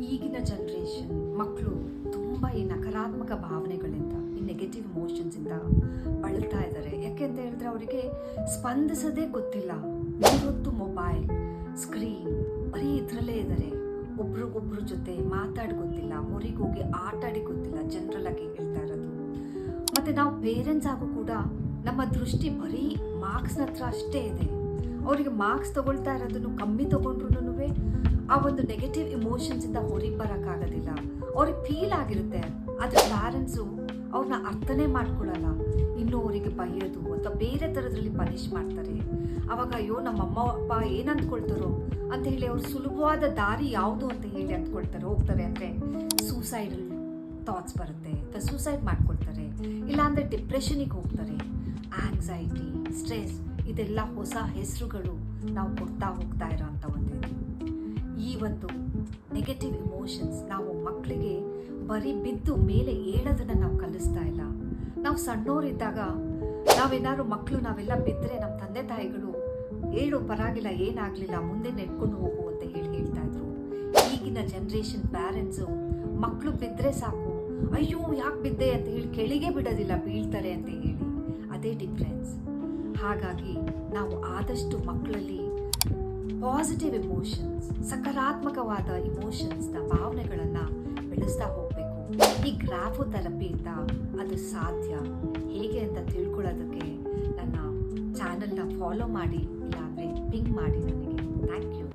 ಈಗಿನ ಜನ್ರೇಷನ್ ಮಕ್ಕಳು ತುಂಬ ಈ ನಕಾರಾತ್ಮಕ ಭಾವನೆಗಳಿಂದ, ಈ ನೆಗೆಟಿವ್ ಇಮೋಷನ್ಸಿಂದ ಬಳಲ್ತಾ ಇದ್ದಾರೆ ಯಾಕೆಂತ ಹೇಳಿದ್ರೆ ಅವರಿಗೆ ಸ್ಪಂದಿಸೋದೇ ಗೊತ್ತಿಲ್ಲ. ಇವತ್ತು ಮೊಬೈಲ್ ಸ್ಕ್ರೀನ್ ಬರೀ ಇದರಲ್ಲೇ ಇದ್ದಾರೆ ಒಬ್ರಿಗೊಬ್ರ ಜೊತೆ ಮಾತಾಡಿ ಗೊತ್ತಿಲ್ಲ ಹೊರಗೆ ಹೋಗಿ ಆಟ ಗೊತ್ತಿಲ್ಲ ಜನರಲ್ ಆಗಿ ಹೇಳ್ತಾ ಇರೋದು. ಮತ್ತು ನಾವು ಪೇರೆಂಟ್ಸ್ ಆಗೂ ಕೂಡ ನಮ್ಮ ದೃಷ್ಟಿ ಬರೀ ಮಾರ್ಕ್ಸ್ನ ಹತ್ರ ಅಷ್ಟೇ ಇದೆ. ಅವರಿಗೆ ಮಾರ್ಕ್ಸ್ ತಗೊಳ್ತಾ ಇರೋದನ್ನು, ಕಮ್ಮಿ ತಗೊಂಡ್ರು ಆ ಒಂದು ನೆಗೆಟಿವ್ ಇಮೋಷನ್ಸಿಂದ ಹೊರಗೆ ಬರೋಕ್ಕಾಗೋದಿಲ್ಲ. ಅವ್ರಿಗೆ ಫೀಲ್ ಆಗಿರುತ್ತೆ. ಆದರೆ ಪ್ಯಾರೆಂಟ್ಸು ಅವ್ರನ್ನ ಅರ್ಥನೇ ಮಾಡ್ಕೊಳ್ಳಲ್ಲ ಇನ್ನೂ ಅವರಿಗೆ ಬಯ್ಯೋದು ಅಥವಾ ಬೇರೆ ಥರದ್ರಲ್ಲಿ ಪನಿಷ್ ಮಾಡ್ತಾರೆ. ಅವಾಗ ಅಯ್ಯೋ, ನಮ್ಮ ಅಮ್ಮ, ಅಪ್ಪ ಏನು ಅಂದ್ಕೊಳ್ತಾರೋ? ಅಂತ ಹೇಳಿ ಅವ್ರು ಸುಲಭವಾದ ದಾರಿ ಯಾವುದು ಅಂತ ಹೇಳಿ ಅಂದ್ಕೊಳ್ತಾರೆ. ಹೋಗ್ತಾರೆ ಅಂದರೆ ಸೂಸೈಡ್ ಥಾಟ್ಸ್ ಬರುತ್ತೆ. ಅಥವಾ ಸೂಸೈಡ್ ಮಾಡ್ಕೊಳ್ತಾರೆ. ಇಲ್ಲಾಂದರೆ ಡಿಪ್ರೆಷನಿಗೆ ಹೋಗ್ತಾರೆ. ಆಂಗ್ಸೈಟಿ ಸ್ಟ್ರೆಸ್ ಇದೆಲ್ಲ ಹೊಸ ಹೆಸರುಗಳು ನಾವು ಕೊಡ್ತಾ ಹೋಗ್ತಾ ಇರೋ ಅಂಥ ಒಂದು ಒಂದು ನೆಗೆಟಿವ್ ಇಮೋಷನ್ಸ್ ನಾವು ಮಕ್ಕಳಿಗೆ ಬರೀ ಬಿದ್ದು ಮೇಲೆ ಏಳೋದನ್ನು ನಾವು ಕಲಿಸ್ತಾ ಇಲ್ಲ. ನಾವು ಸಣ್ಣವರಿದ್ದಾಗ ನಾವೇನಾದ್ರು ಮಕ್ಕಳು ನಾವೆಲ್ಲ ಬಿದ್ದರೆ ನಮ್ಮ ತಂದೆ ತಾಯಿಗಳು ಹೇಳು ಪರವಾಗಿಲ್ಲ, ಏನಾಗಲಿಲ್ಲ, ಮುಂದೆ ನೆಟ್ಕೊಂಡು ಹೋಗು ಅಂತ ಹೇಳಿ ಹೇಳ್ತಾ ಇದ್ರು. ಈಗಿನ ಜನ್ರೇಷನ್ ಪ್ಯಾರೆಂಟ್ಸು ಮಕ್ಕಳು ಬಿದ್ದರೆ ಸಾಕು. ಅಯ್ಯೋ, ಯಾಕೆ ಬಿದ್ದೆ? ಅಂತ ಹೇಳಿ ಕೆಳಗೆ ಬಿಡೋದಿಲ್ಲ, ಬೀಳ್ತಾರೆ ಅಂತ ಹೇಳಿ. ಅದೇ ಡಿಫ್ರೆನ್ಸ್ ಹಾಗಾಗಿ ನಾವು ಆದಷ್ಟು ಮಕ್ಕಳಲ್ಲಿ ಪಾಸಿಟಿವ್ ಇಮೋಷನ್ಸ್ ಸಕಾರಾತ್ಮಕವಾದ ಇಮೋಷನ್ಸ್ನ ಭಾವನೆಗಳನ್ನು ಬೆಳೆಸ್ತಾ ಹೋಗಬೇಕು. ಈ ಗ್ರಾಫು ಥೆರಪಿಯಿಂದ ಅದು ಸಾಧ್ಯ. ಹೇಗೆ ಅಂತ ತಿಳ್ಕೊಳ್ಳೋದಕ್ಕೆ ನನ್ನ ಚಾನಲ್ನ ಫಾಲೋ ಮಾಡಿ, ಇಲ್ಲಾಂದರೆ ಪಿಂಗ್ ಮಾಡಿ ನನಗೆ. Thank you